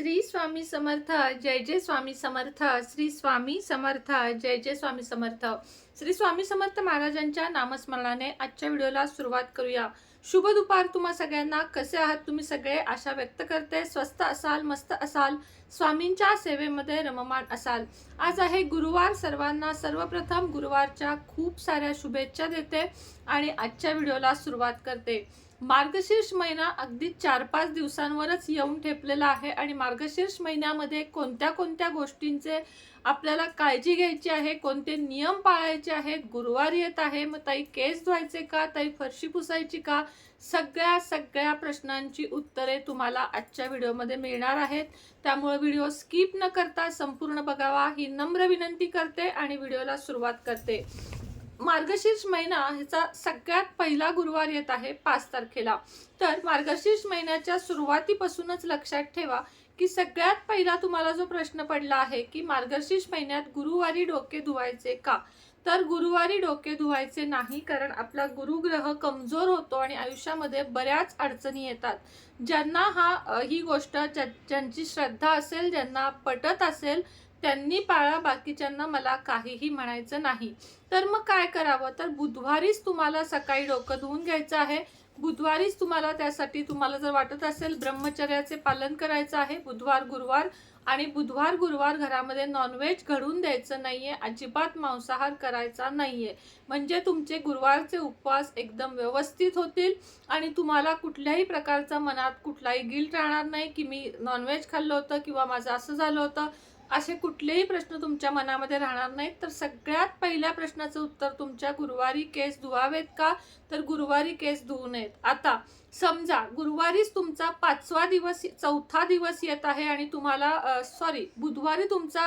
श्री स्वामी समर्थ जय जय स्वामी समर्थ श्री स्वामी समर्थ जय जय स्वामी समर्थ. श्री स्वामी समर्थ महाराजांच्या नामस्मरणाने आजच्या व्हिडिओला सुरुवात करूया. शुभ दुपार तुम्हा सगळ्यांना. कसे आहात तुम्ही सगळे? आशा व्यक्त करते. स्वस्त असाल मस्त असाल. स्वामींच्या सेवेमध्ये रममान असाल. आज आहे गुरुवार. सर्वांना सर्वप्रथम गुरुवारच्या खूप साऱ्या शुभेच्छा देते आणि आजच्या व्हिडिओला सुरुवात करते. मार्गशीर्ष महिना अगदी चार पाच दिवसांवरच येऊन ठेपलेला आहे आणि मार्गशीर्ष महिन्यामध्ये कोणत्या कोणत्या गोष्टींचे आपल्याला काळजी घ्यायची आहे कोणते नियम पाळायचे आहेत गुरुवार येत आहे मग ताई केस धुवायचे का ताई फरशी पुसायची का सगळ्या सगळ्या प्रश्नांची उत्तरे तुम्हाला आजच्या व्हिडिओमध्ये मिळणार आहेत. त्यामुळे व्हिडिओ स्किप न करता संपूर्ण बघावा. ही नम्र विनंती करते आणि व्हिडिओला सुरुवात करते. मार्गशीर्ष महिना ह्याचा सगळ्यात पहिला गुरुवार येत आहे पाच तारखेला. तर मार्गशीर्ष महिन्याच्या सुरुवातीपासूनच लक्षात ठेवा की सगळ्यात पहिला तुम्हाला जो प्रश्न पडला आहे की मार्गशीर्ष महिन्यात गुरुवारी डोके धुवायचे का? तर गुरुवारी डोके धुवायचे नाही कारण आपला गुरुग्रह कमजोर होतो आणि आयुष्यामध्ये बऱ्याच अडचणी येतात. ज्यांना हा ही गोष्ट ज्यांची श्रद्धा असेल ज्यांना पटत असेल त्यांनी पाळा बाकीच्यांना मला काहीही म्हणायचं नाही. तर मग काय करावं? तर बुधवारीच तुम्हाला सकाळी डोकं धुवून घ्यायचं आहे. बुधवारीच तुम्हाला त्यासाठी तुम्हाला जर वाटत असेल ब्रह्मचर्याचे पालन करायचं आहे बुधवार गुरुवार आणि बुधवार गुरुवार घरामध्ये नॉनव्हेज घडून द्यायचं नाही आहे अजिबात मांसाहार करायचा नाही आहे म्हणजे तुमचे गुरुवारचे उपवास एकदम व्यवस्थित होतील आणि तुम्हाला कुठल्याही प्रकारचा मनात कुठलाही गिल्ट राहणार नाही की मी नॉनव्हेज खाल्लं होतं किंवा माझं असं झालं होतं. असे कुठलेही प्रश्न तुमच्या मनामध्ये राहणार नाहीत. तर सगळ्यात पहिल्या प्रश्नाचं उत्तर तुमच्या गुरुवारी केस धुवावेत का? तर गुरुवारी केस धुवू नयेत. आता समजा गुरुवारीच तुमचा पाचवा दिवस चौथा दिवस येत आहे आणि तुम्हाला सॉरी बुधवारी तुमचा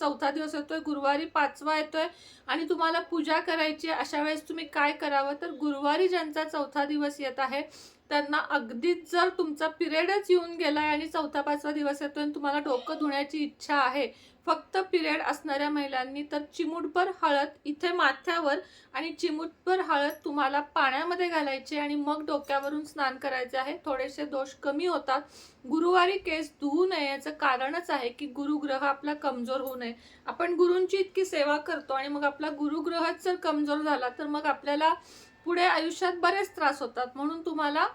चौथा दिवस येतोय गुरुवारी पाचवा येतोय आणि तुम्हाला पूजा करायची आहे. अशा वेळेस तुम्ही काय करावं? तर गुरुवारी ज्यांचा चौथा दिवस येत आहे त्यांना अगदीच जर तुमचा पिरियडच येऊन गेलाय आणि चौथा पाचवा दिवस येतोय आणि तुम्हाला डोकं धुण्याची इच्छा आहे फक्त पिरियड असणाऱ्या महिलांनी तर चिमूटभर हळद इथे माथ्यावर आणि चिमूटभर हळद तुम्हाला पाण्यामध्ये घालायचे आणि मग डोक्यावरून स्नान करायचे आहे. थोडेसे दोष कमी होतात. गुरुवारी केस धुवू नये याचं कारणच आहे की गुरुग्रह आपला कमजोर होऊ नये. आपण गुरूंची इतकी सेवा करतो आणि मग आपला गुरुग्रहच जर कमजोर झाला तर मग आपल्याला पुढे आयुष्यात बरेच त्रास होतात. म्हणून तुम्हाला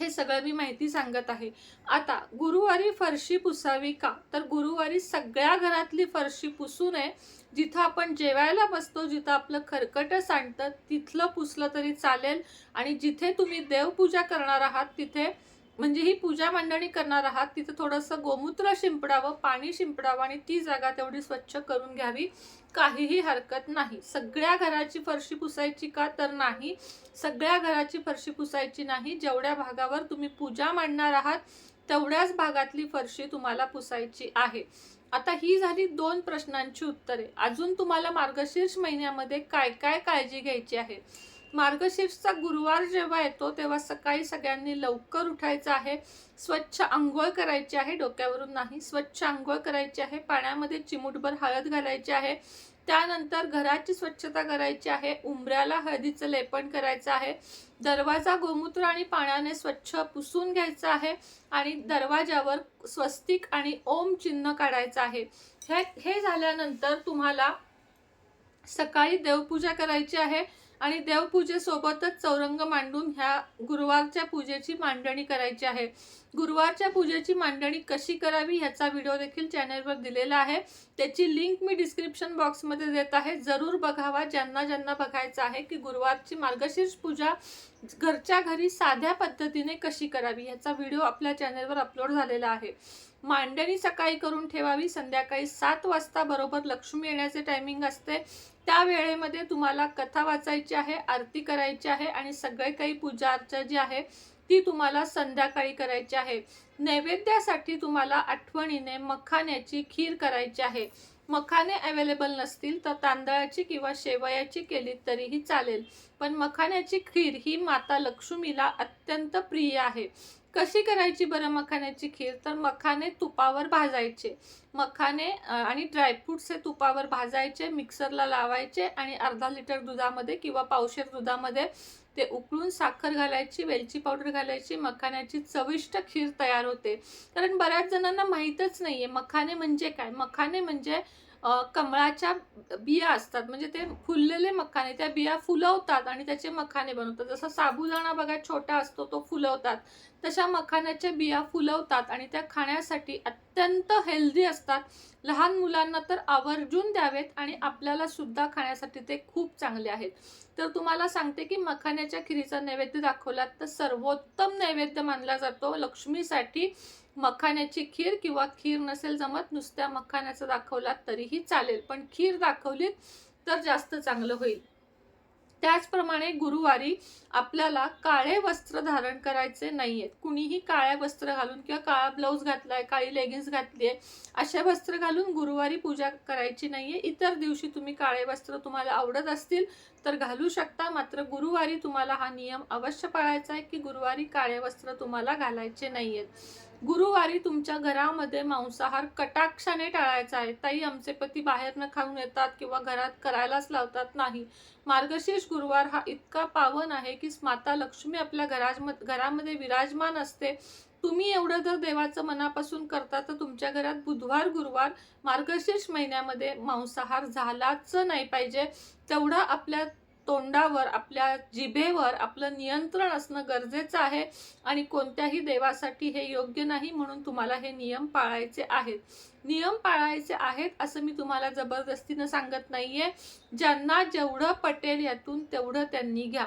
हे सगळं मी माहिती सांगत आहे. आता गुरुवारी फरशी पुसावी का? तर गुरुवारी सगळ्या घरातली फरशी पुसू नये. जिथं आपण जेवायला बसतो जिथं आपलं खरकटं सांडतं तिथलं पुसलं तरी चालेल. आणि जिथे तुम्ही देवपूजा करणार आहात तिथे म्हणजे ही पूजा मांडणी करणार आहात तिथं थोडंसं गोमूत्र शिंपडावं पाणी शिंपडावं आणि ती जागा तेवढी स्वच्छ करून घ्यावी. काहीही हरकत नाही. सगळ्या घराची फरशी पुसायची का तर नाही. सगळ्या घराची फरशी पुसायची नाही. जेवढ्या भागावर तुम्ही पूजा मांडणार आहात तेवढ्याच भागातली फरशी तुम्हाला पुसायची आहे. आता ही झाली दोन प्रश्नांची उत्तरे. अजून तुम्हाला मार्गशीर्ष महिन्यामध्ये काय काय काळजी घ्यायची आहे? मार्गशीर्षचा गुरुवार जेव्हा येतो तेव्हा सकाळी सगळ्यांनी लवकर उठायचं आहे. स्वच्छ आंघोळ करायची आहे. डोक्यावरून नाही स्वच्छ आंघोळ करायची आहे. पाण्यामध्ये चिमूटभर हळद घालायची आहे. त्यानंतर घराची स्वच्छता करायची आहे. उंबऱ्याला हळदीचं लेपन करायचं आहे. दरवाजा गोमूत्र आणि पाण्याने स्वच्छ पुसून घ्यायचा आहे आणि दरवाजावर स्वस्तिक आणि ओम चिन्ह काढायचं आहे. हे हे झाल्यानंतर तुम्हाला सकाळी देवपूजा करायची आहे. आणि देवपूजेसोबतच चौरंग मांडून ह्या गुरुवारच्या पूजेची मांडणी करायची आहे. गुरुवारच्या पूजेची मांडणी कशी करावी ह्याचा व्हिडिओ देखील चॅनलवर दिलेला आहे. त्याची लिंक मी डिस्क्रिप्शन बॉक्समध्ये देत आहे. जरूर बघावा. ज्यांना ज्यांना बघायचं आहे की गुरुवारची मार्गशीर्ष पूजा घरच्या घरी साध्या पद्धतीने कशी करावी ह्याचा व्हिडिओ आपल्या चॅनलवर अपलोड झालेला आहे. मांडणी सकाळी करून ठेवावी. संध्याकाळी सात वाजता बरोबर लक्ष्मी येण्याचे टायमिंग असते. त्या वेळेमध्ये तुम्हाला कथा वाचायची आहे आरती करायची आहे आणि सगळे काही पूजा अर्चा जी आहे ती तुम्हाला संध्याकाळी करायची आहे. नैवेद्यासाठी तुम्हाला आठवणीने मखाण्याची खीर करायची आहे. मखाने अवेलेबल नसतील तर तांदळाची किंवा शेवयाची केली तरीही चालेल. पण मखाण्याची खीर ही माता लक्ष्मीला अत्यंत प्रिय आहे. कशी करायची बरं मखाण्याची खीर? तर मखाने तुपावर भाजायचे. मखाने आणि ड्रायफ्रूट्स हे तुपावर भाजायचे मिक्सरला लावायचे आणि अर्धा लिटर दुधामध्ये किंवा पावशेर दुधामध्ये ते उकळून साखर घालायची वेलची पावडर घालायची मखाण्याची चविष्ट खीर तयार होते. कारण बऱ्याच जणांना माहीतच नाही आहे मखाने म्हणजे काय? मखाने म्हणजे कमळाच्या बिया असतात. म्हणजे ते फुललेले मखाने त्या बिया फुलवतात आणि त्याचे मखाने बनवतात. जसं साबुदाणा बघा छोटा असतो तो फुलवतात. तशा मखाण्याच्या बिया फुलवतात आणि त्या खाण्यासाठी अत्यंत हेल्दी असतात. लहान मुलांना तर आवर्जून द्यावेत आणि आपल्याला सुद्धा खाण्यासाठी ते खूप चांगले आहेत. तर तुम्हाला सांगते की मखाण्याच्या खिरीचा नैवेद्य दाखवलात तर सर्वोत्तम नैवेद्य मानला जातो. लक्ष्मीसाठी मखाण्याची खीर किंवा खीर नसेल जमत नुसत्या मखाण्याचं दाखवलात तरीही चालेल. पण खीर दाखवलीत तर जास्त चांगलं होईल. त्याचप्रमाणे गुरुवारी आपल्याला काळे वस्त्र धारण करायचे नाही आहेत कुणीही काळ्या वस्त्र घालून किंवा काळा ब्लाऊज घातलाय काळी लेगिन्स घातली आहे अशा वस्त्र घालून गुरुवारी पूजा करायची नाहीये. इतर दिवशी तुम्ही काळे वस्त्र तुम्हाला आवडत असतील तर घालू शकता. मात्र गुरुवारी तुम्हाला हा नियम अवश्य पाळायचा आहे की गुरुवारी काळे वस्त्र तुम्हाला घालायचे नाही आहेत गुरुवारी तुमच्या घरामध्ये मांसाहार कटाक्षाने टाळायचा आहे. ताई आमचे पती बाहेर न खाऊन येतात किंवा घरात करायलाच लावतात नाही. मार्गशीर्ष गुरुवार हा इतका पावन आहे की माता लक्ष्मी आपल्या घराज घरामध्ये विराजमान असते. तुम्ही एवढं जर देवाचं मनापासून करता तर तुमच्या घरात बुधवार गुरुवार मार्गशीर्ष महिन्यामध्ये मांसाहार झालाच नाही पाहिजे. तेवढा आपल्या तोंडावर आपल्या जिभेवर आपलं नियंत्रण असणं गरजेचं आहे आणि कोणत्याही देवासाठी हे योग्य नाही म्हणून तुम्हाला हे नियम पाळायचे आहेत. नियम पाळायचे आहेत असं मी तुम्हाला जबरदस्तीनं सांगत नाही आहे ज्यांना जेवढं पटेल यातून तेवढं त्यांनी घ्या.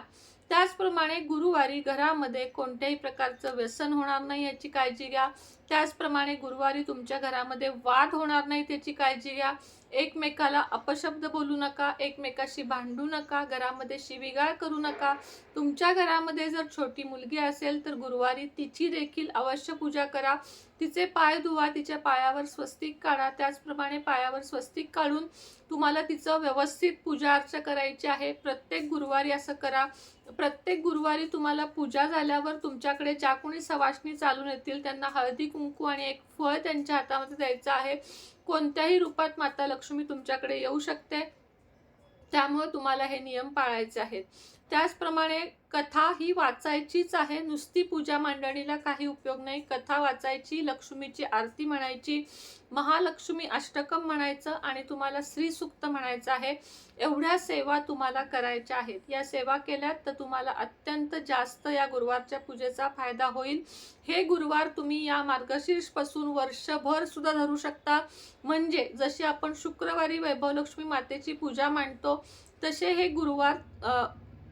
त्याचप्रमाणे गुरुवारी घरामध्ये कोणत्याही प्रकारचं व्यसन होणार नाही याची काळजी घ्या. त्याचप्रमाणे गुरुवारी तुमच्या घरामध्ये वाद होणार नाही त्याची काळजी घ्या. एकमेकाला अपशब्द बोलू नका एकमेकाशी भांडू नका घरामध्ये शिविगाळ करू नका. तुमच्या घरामध्ये जर छोटी मुलगी असेल तर गुरुवारी तिची देखील अवश्य पूजा करा. तिचे पाय धुवा तिच्या पायावर स्वस्तिक काढा. त्याचप्रमाणे पायावर स्वस्तिक काढून तुम्हाला तिचं व्यवस्थित पूजा अर्चा करायची आहे. प्रत्येक गुरुवारी असं करा. प्रत्येक गुरुवारी तुम्हाला पूजा झाल्यावर तुमच्याकडे ज्या कोणी सवाशणी चालून येतील त्यांना हळदी कुंकू आणि एक फळ त्यांच्या हातामध्ये द्यायचं आहे. कोणत्याही रूपात माता लक्ष्मी तुमच्याकडे येऊ शकते. त्यामुळे तुम्हाला हे नियम पाळायचे आहेत. त्याचप्रमाणे कथा ही वाचायचीच आहे. नुसती पूजा मांडणीला काही उपयोग नाही. कथा वाचायची लक्ष्मीची आरती म्हणायची महालक्ष्मी अष्टकम म्हणायचं आणि तुम्हाला श्रीसुक्त म्हणायचं आहे. एवढ्या सेवा तुम्हाला करायच्या आहेत. या सेवा केल्यात तर तुम्हाला अत्यंत जास्त या गुरुवारच्या पूजेचा फायदा होईल. हे गुरुवार तुम्ही या मार्गशीर्षपासून वर्षभर सुद्धा धरू शकता. म्हणजे जशी आपण शुक्रवारी वैभवलक्ष्मी मातेची पूजा मांडतो तसे हे गुरुवार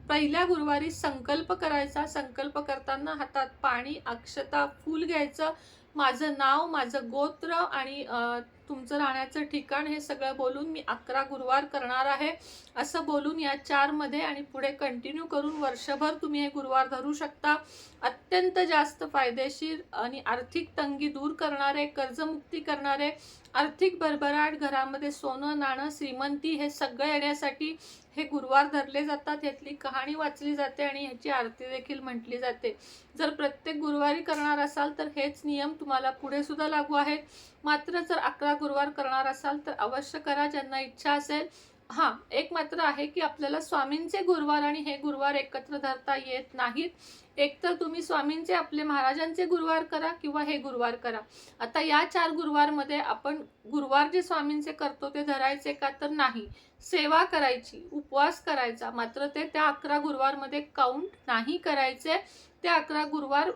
पहिल्या गुरुवारी संकल्प करायचा संकल्प करताना हातात पाणी अक्षता फूल घ्यायचं. माझं नाव माझं गोत्र आणि तुमचं राहण्याचं ठिकाण हे सगळं बोलून मी अकरा गुरुवार करणार आहे. असं बोलून या चारमध्ये आणि पुढे कंटिन्यू करून वर्षभर तुम्ही हे गुरुवार धरू शकता. अत्यंत जास्त फायदेशीर आणि आर्थिक तंगी दूर करणारे कर्जमुक्ती करणारे आर्थिक भरभराट घरामध्ये सोनं नाणं श्रीमंती हे सगळं येण्यासाठी हे गुरुवार धरले जातात. यातली कहाणी वाचली जाते आणि ह्याची आरती देखील म्हटली जाते. जर प्रत्येक गुरुवारी करणार असाल तर हेच नियम तुम्हाला पुढे सुद्धा लागू आहेत. मात्र जर अकरा गुरुवार करणार असाल तर अवश्य करा. ज्यांना इच्छा असेल हां एक मात्र आहे की आपल्याला स्वामींचे गुरुवार आणि हे गुरुवार एकत्र धरता येत नाहीत. एक तर तुम्ही स्वामींचे आपले महाराजांचे गुरुवार करा किंवा हे गुरुवार करा. आता या चार गुरुवारमध्ये आपण गुरुवार जे स्वामींचे करतो ते धरायचे का तर नाही. सेवा करायची उपवास करायचा मात्र ते त्या अकरा गुरुवारमध्ये काउंट नाही करायचे. ते अकरा गुरुवार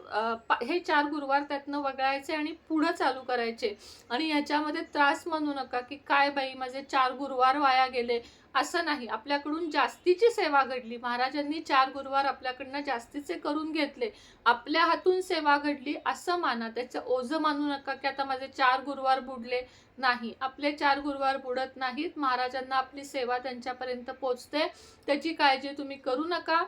हे चार गुरुवार त्यातनं वगळायचे आणि पुढं चालू करायचे. आणि याच्यामध्ये त्रास मानू नका की काय बाई माझे चार गुरुवार वाया गेले. असं नाही. आपल्याकडून जास्तीची सेवा घडली. महाराजांनी चार गुरुवार आपल्याकडनं जास्तीचे करून घेतले. आपल्या हातून सेवा घडली असं माना. त्याचं ओझं मानू नका की आता माझे चार गुरुवार बुडले नाही. आपले चार गुरुवार बुडत नाहीत. महाराजांना आपली सेवा त्यांच्यापर्यंत पोचते. त्याची काळजी तुम्ही करू नका.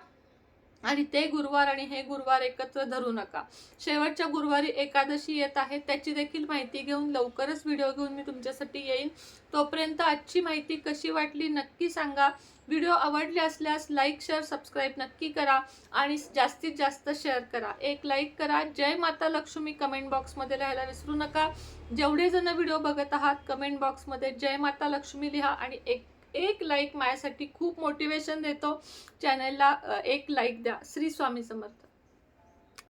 आणि ते गुरुवार आणि हे गुरुवार एकत्र धरू नका. शेवटच्या गुरुवारी एकादशी येत आहे त्याची देखील माहिती घेऊन लवकरच व्हिडिओ घेऊन मी तुमच्यासाठी येईन. तोपर्यंत आजची माहिती कशी वाटली नक्की सांगा. व्हिडिओ आवडले असल्यास लाईक शेअर सबस्क्राईब नक्की करा आणि जास्तीत जास्त शेअर करा. एक लाईक करा. जय माता लक्ष्मी कमेंट बॉक्समध्ये लिहायला विसरू नका. जेवढे जण व्हिडिओ बघत आहात कमेंट बॉक्समध्ये जय माता लक्ष्मी लिहा आणि एक एक लाईक माझ्यासाठी खूप मोटिवेशन देतो. चॅनलला एक लाईक द्या. श्री स्वामी समर्थ.